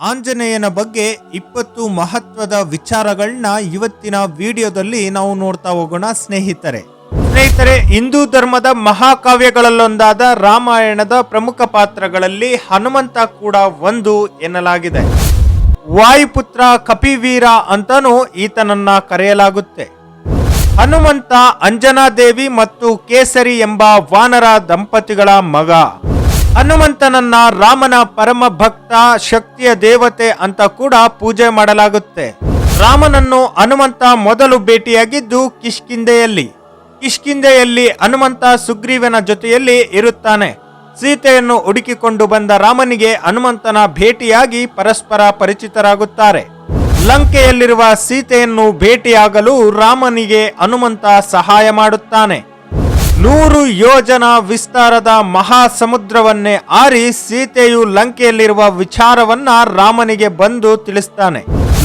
ಆಂಜನೇಯನ ಬಗ್ಗೆ ಇಪ್ಪತ್ತು ಮಹತ್ವದ ವಿಚಾರಗಳನ್ನ ಇವತ್ತಿನ ವಿಡಿಯೋದಲ್ಲಿ ನಾವು ನೋಡ್ತಾ ಹೋಗೋಣ, ಸ್ನೇಹಿತರೆ. ಸ್ನೇಹಿತರೆ, ಹಿಂದೂ ಧರ್ಮದ ಮಹಾಕಾವ್ಯಗಳಲ್ಲೊಂದಾದ ರಾಮಾಯಣದ ಪ್ರಮುಖ ಪಾತ್ರಗಳಲ್ಲಿ ಹನುಮಂತ ಕೂಡ ಒಂದು ಎನ್ನಲಾಗಿದೆ. ವಾಯುಪುತ್ರ ಕಪಿವೀರ ಅಂತನೂ ಈತನನ್ನ ಕರೆಯಲಾಗುತ್ತೆ. ಹನುಮಂತ ಅಂಜನಾದೇವಿ ಮತ್ತು ಕೇಸರಿ ಎಂಬ ವಾನರ ದಂಪತಿಗಳ ಮಗ. ಹನುಮಂತನನ್ನ ರಾಮನ ಪರಮ ಭಕ್ತ, ಶಕ್ತಿಯ ದೇವತೆ ಅಂತ ಕೂಡ ಪೂಜೆ ಮಾಡಲಾಗುತ್ತೆ. ರಾಮನನ್ನು ಹನುಮಂತ ಮೊದಲು ಭೇಟಿಯಾಗಿದ್ದು ಕಿಷ್ಕಿಂದೆಯಲ್ಲಿ ಕಿಷ್ಕಿಂದೆಯಲ್ಲಿ ಹನುಮಂತ ಸುಗ್ರೀವನ ಜೊತೆಯಲ್ಲಿ ಇರುತ್ತಾನೆ. ಸೀತೆಯನ್ನು ಹುಡುಕಿಕೊಂಡು ಬಂದ ರಾಮನಿಗೆ ಹನುಮಂತನ ಭೇಟಿಯಾಗಿ ಪರಸ್ಪರ ಪರಿಚಿತರಾಗುತ್ತಾರೆ. ಲಂಕೆಯಲ್ಲಿರುವ ಸೀತೆಯನ್ನು ಭೇಟಿಯಾಗಲು ರಾಮನಿಗೆ ಹನುಮಂತ ಸಹಾಯ ಮಾಡುತ್ತಾನೆ. ನೂರು ಯೋಜನ ವಿಸ್ತಾರದ ಮಹಾಸಮುದ್ರವನ್ನೇ ಆರಿ ಸೀತೆಯು ಲಂಕೆಯಲ್ಲಿರುವ ವಿಚಾರವನ್ನ ರಾಮನಿಗೆ ಬಂದು ತಿಳಿಸ್ತಾನೆ.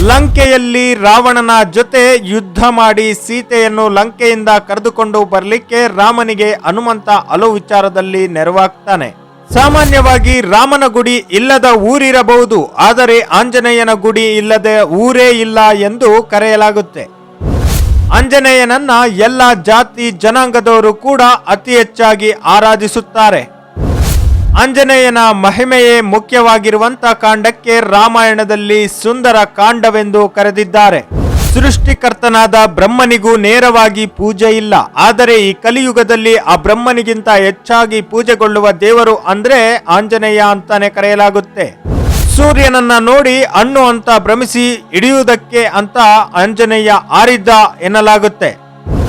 ಲಂಕೆಯಲ್ಲಿ ರಾವಣನ ಜೊತೆ ಯುದ್ಧ ಮಾಡಿ ಸೀತೆಯನ್ನು ಲಂಕೆಯಿಂದ ಕರೆದುಕೊಂಡು ಬರಲಿಕ್ಕೆ ರಾಮನಿಗೆ ಹನುಮಂತ ಹಲವು ವಿಚಾರದಲ್ಲಿ ನೆರವಾಗ್ತಾನೆ. ಸಾಮಾನ್ಯವಾಗಿ ರಾಮನ ಗುಡಿ ಇಲ್ಲದ ಊರಿರಬಹುದು, ಆದರೆ ಆಂಜನೇಯನ ಗುಡಿ ಇಲ್ಲದೆ ಊರೇ ಇಲ್ಲ ಎಂದು ಕರೆಯಲಾಗುತ್ತೆ. ಆಂಜನೇಯನನ್ನ ಎಲ್ಲ ಜಾತಿ ಜನಾಂಗದವರು ಕೂಡ ಅತಿ ಹೆಚ್ಚಾಗಿ ಆರಾಧಿಸುತ್ತಾರೆ. ಆಂಜನೇಯನ ಮಹಿಮೆಯೇ ಮುಖ್ಯವಾಗಿರುವಂತ ಕಾಂಡಕ್ಕೆ ರಾಮಾಯಣದಲ್ಲಿ ಸುಂದರ ಕಾಂಡವೆಂದು ಕರೆದಿದ್ದಾರೆ. ಸೃಷ್ಟಿಕರ್ತನಾದ ಬ್ರಹ್ಮನಿಗೂ ನೇರವಾಗಿ ಪೂಜೆ ಇಲ್ಲ. ಆದರೆ ಈ ಕಲಿಯುಗದಲ್ಲಿ ಆ ಬ್ರಹ್ಮನಿಗಿಂತ ಹೆಚ್ಚಾಗಿ ಪೂಜೆಗೊಳ್ಳುವ ದೇವರು ಅಂದ್ರೆ ಆಂಜನೇಯ ಅಂತಾನೆ ಕರೆಯಲಾಗುತ್ತೆ. ಸೂರ್ಯನನ್ನ ನೋಡಿ ಹಣ್ಣು ಅಂತ ಭ್ರಮಿಸಿ ಹಿಡಿಯುವುದಕ್ಕೆ ಅಂತ ಆಂಜನೇಯ ಆರಿದ್ದ ಎನ್ನಲಾಗುತ್ತೆ.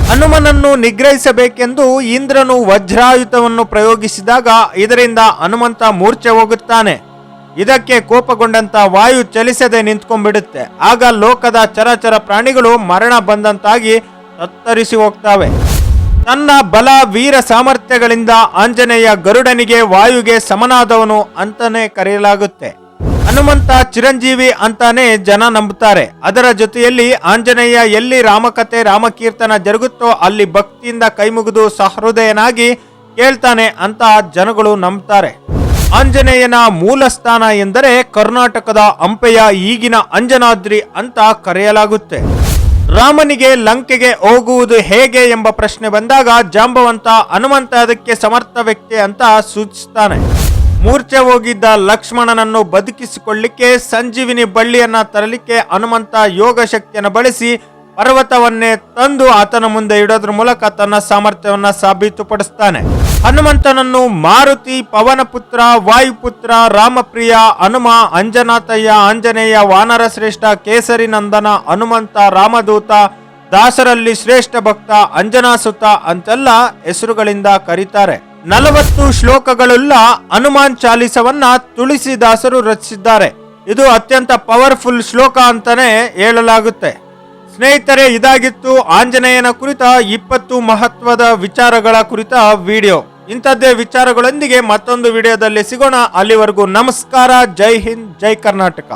ಹನುಮನನ್ನು ನಿಗ್ರಹಿಸಬೇಕೆಂದು ಇಂದ್ರನು ವಜ್ರಾಯುಧವನ್ನು ಪ್ರಯೋಗಿಸಿದಾಗ ಇದರಿಂದ ಹನುಮಂತ ಮೂರ್ಛೆ ಹೋಗುತ್ತಾನೆ. ಇದಕ್ಕೆ ಕೋಪಗೊಂಡಂತ ವಾಯು ಚಲಿಸದೆ ನಿಂತ್ಕೊಂಡ್ಬಿಡುತ್ತೆ. ಆಗ ಲೋಕದ ಚರಾಚರ ಪ್ರಾಣಿಗಳು ಮರಣ ಬಂದಂತಾಗಿ ತತ್ತರಿಸಿ ಹೋಗ್ತವೆ. ತನ್ನ ಬಲ ವೀರ ಸಾಮರ್ಥ್ಯಗಳಿಂದ ಆಂಜನೇಯ ಗರುಡನಿಗೆ ವಾಯುಗೆ ಸಮನಾದವನು ಅಂತಲೇ ಕರೆಯಲಾಗುತ್ತೆ. ಹನುಮಂತ ಚಿರಂಜೀವಿ ಅಂತಾನೆ ಜನ ನಂಬುತ್ತಾರೆ. ಅದರ ಜೊತೆಯಲ್ಲಿ ಆಂಜನೇಯ ಎಲ್ಲಿ ರಾಮಕಥೆ ರಾಮಕೀರ್ತನ ಜರುಗುತ್ತೋ ಅಲ್ಲಿ ಭಕ್ತಿಯಿಂದ ಕೈಮುಗಿದು ಸಹೃದಯನಾಗಿ ಕೇಳ್ತಾನೆ ಅಂತ ಜನಗಳು ನಂಬುತ್ತಾರೆ ಆಂಜನೇಯನ ಮೂಲ ಸ್ಥಾನ ಎಂದರೆ ಕರ್ನಾಟಕದ ಹಂಪೆಯ ಈಗಿನ ಅಂಜನಾದ್ರಿ ಅಂತ ಕರೆಯಲಾಗುತ್ತೆ. ರಾಮನಿಗೆ ಲಂಕೆಗೆ ಹೋಗುವುದು ಹೇಗೆ ಎಂಬ ಪ್ರಶ್ನೆ ಬಂದಾಗ ಜಾಂಬವಂತ ಹನುಮಂತ ಅದಕ್ಕೆ ಸಮರ್ಥ ವ್ಯಕ್ತಿ ಅಂತ ಸೂಚಿಸ್ತಾನೆ. ಮೂರ್ಛೆ ಹೋಗಿದ್ದ ಲಕ್ಷ್ಮಣನನ್ನು ಬದುಕಿಸಿಕೊಳ್ಳಿಕ್ಕೆ ಸಂಜೀವಿನಿ ಬಳ್ಳಿಯನ್ನ ತರಲಿಕ್ಕೆ ಹನುಮಂತ ಯೋಗ ಶಕ್ತಿಯನ್ನು ಬಳಸಿ ಪರ್ವತವನ್ನೇ ತಂದು ಆತನ ಮುಂದೆ ಇಡೋದ್ರ ಮೂಲಕ ತನ್ನ ಸಾಮರ್ಥ್ಯವನ್ನ ಸಾಬೀತುಪಡಿಸ್ತಾನೆ. ಹನುಮಂತನನ್ನು ಮಾರುತಿ, ಪವನಪುತ್ರ, ವಾಯುಪುತ್ರ, ರಾಮಪ್ರಿಯ, ಹನುಮ, ಅಂಜನಾಥಯ್ಯ, ಆಂಜನೇಯ, ವಾನರ ಶ್ರೇಷ್ಠ, ಕೇಸರಿ ನಂದನ, ಹನುಮಂತ, ರಾಮದೂತ, ದಾಸರಲ್ಲಿ ಶ್ರೇಷ್ಠ ಭಕ್ತ, ಅಂಜನಾಸುತ ಅಂತೆಲ್ಲ ಹೆಸರುಗಳಿಂದ ಕರೀತಾರೆ. ನಲವತ್ತು ಶ್ಲೋಕಗಳುಳ್ಳ ಹನುಮಾನ್ ಚಾಲಿಸವನ್ನ ತುಳಸಿದಾಸರು ರಚಿಸಿದ್ದಾರೆ. ಇದು ಅತ್ಯಂತ ಪವರ್ಫುಲ್ ಶ್ಲೋಕ ಅಂತಾನೆ ಹೇಳಲಾಗುತ್ತೆ. ಸ್ನೇಹಿತರೆ, ಇದಾಗಿತ್ತು ಆಂಜನೇಯನ ಕುರಿತ ಇಪ್ಪತ್ತು ಮಹತ್ವದ ವಿಚಾರಗಳ ಕುರಿತ ವಿಡಿಯೋ. ಇಂಥದ್ದೇ ವಿಚಾರಗಳೊಂದಿಗೆ ಮತ್ತೊಂದು ವಿಡಿಯೋದಲ್ಲಿ ಸಿಗೋಣ. ಅಲ್ಲಿವರೆಗೂ ನಮಸ್ಕಾರ. ಜೈ ಹಿಂದ್, ಜೈ ಕರ್ನಾಟಕ.